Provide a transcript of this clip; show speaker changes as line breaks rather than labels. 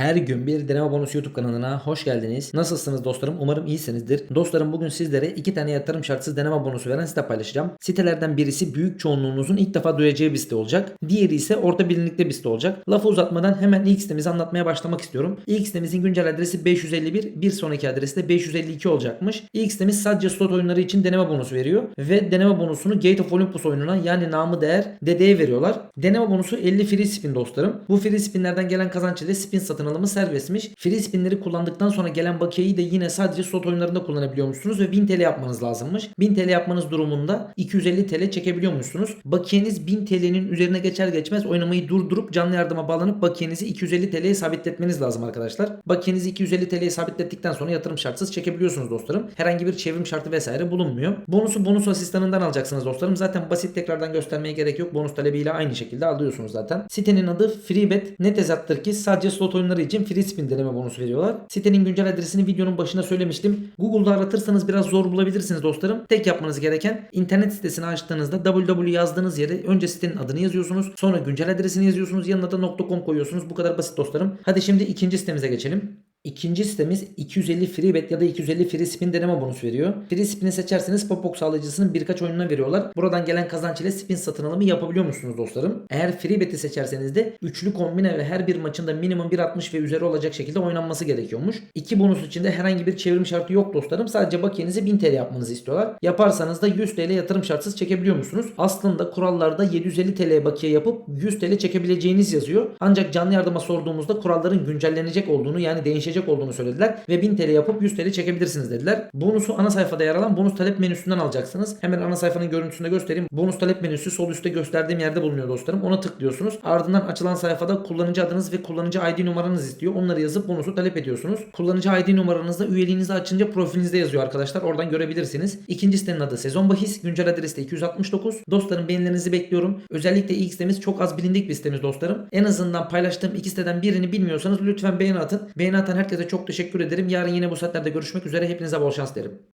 Her gün bir deneme bonusu YouTube kanalına hoş geldiniz. Nasılsınız dostlarım? Umarım iyisinizdir. Dostlarım bugün sizlere iki tane yatırım şartsız deneme bonusu veren site paylaşacağım. Sitelerden birisi büyük çoğunluğunuzun ilk defa duyacağı bir site olacak. Diğeri ise orta bilinlikli bir site olacak. Lafı uzatmadan hemen ilk sitemizi anlatmaya başlamak istiyorum. İlk sitemizin güncel adresi 551, bir sonraki adresi de 552 olacakmış. İlk sitemiz sadece slot oyunları için deneme bonusu veriyor. Ve deneme bonusunu Gate of Olympus oyununa yani namı değer DD'ye veriyorlar. Deneme bonusu 50 free spin dostlarım. Bu free spinlerden gelen kazanç ile spin satın alımı serbestmiş. Free spinleri kullandıktan sonra gelen bakiyeyi de yine sadece slot oyunlarında kullanabiliyormuşsunuz ve 1000 TL yapmanız lazımmış. 1000 TL yapmanız durumunda 250 TL çekebiliyormuşsunuz. Bakiyeniz 1000 TL'nin üzerine geçer geçmez oynamayı durdurup canlı yardıma bağlanıp bakiyenizi 250 TL'ye sabitletmeniz lazım arkadaşlar. Bakiyenizi 250 TL'ye sabitlettikten sonra yatırım şartsız çekebiliyorsunuz dostlarım. Herhangi bir çevrim şartı vesaire bulunmuyor. Bonusu bonus asistanından alacaksınız dostlarım. Zaten basit tekrardan göstermeye gerek yok. Bonus talebiyle aynı şekilde alıyorsunuz zaten. Sitenin adı Freebet. Ne tezattır ki sadece slot oyunları için free spin deneme bonusu veriyorlar. Sitenin güncel adresini videonun başında söylemiştim. Google'da aratırsanız biraz zor bulabilirsiniz dostlarım. Tek yapmanız gereken internet sitesini açtığınızda www yazdığınız yere önce sitenin adını yazıyorsunuz. Sonra güncel adresini yazıyorsunuz. Yanına da .com koyuyorsunuz. Bu kadar basit dostlarım. Hadi şimdi ikinci sitemize geçelim. İkinci sitemiz 250 free bet ya da 250 free spin deneme bonusu veriyor. Free spin'i seçerseniz Popbox sağlayıcısının birkaç oyununa veriyorlar. Buradan gelen kazanç ile spin satın alımı yapabiliyor musunuz dostlarım? Eğer free bet'i seçerseniz de üçlü kombine ve her bir maçında minimum 1.60 ve üzeri olacak şekilde oynanması gerekiyormuş. İki bonus içinde herhangi bir çevrim şartı yok dostlarım. Sadece bakiyenizi 1000 TL yapmanızı istiyorlar. Yaparsanız da 100 TL yatırım şartsız çekebiliyor musunuz? Aslında kurallarda 750 TL bakiye yapıp 100 TL çekebileceğiniz yazıyor. Ancak canlı yardıma sorduğumuzda kuralların güncellenecek olduğunu yani değişecek olduğunu söylediler ve 1000 TL yapıp 100 TL çekebilirsiniz dediler. Bonusu ana sayfada yer alan bonus talep menüsünden alacaksınız. Hemen ana sayfanın görüntüsünde göstereyim. Bonus talep menüsü sol üstte gösterdiğim yerde bulunuyor dostlarım. Ona tıklıyorsunuz. Ardından açılan sayfada kullanıcı adınız ve kullanıcı ID numaranız istiyor. Onları yazıp bonusu talep ediyorsunuz. Kullanıcı ID numaranızda üyeliğinizi açınca profilinizde yazıyor arkadaşlar. Oradan görebilirsiniz. İkinci sitenin adı Sezon Bahis. Güncel adresi de 269. Dostlarım beğenilerinizi bekliyorum. Özellikle ilk sitemiz çok az bilindik bir sitemiz dostlarım. En azından paylaştığım iki siteden birini bilmiyorsanız lütfen beğeni atın. Beğeni atan herkese çok teşekkür ederim. Yarın yine bu saatlerde görüşmek üzere. Hepinize bol şans derim.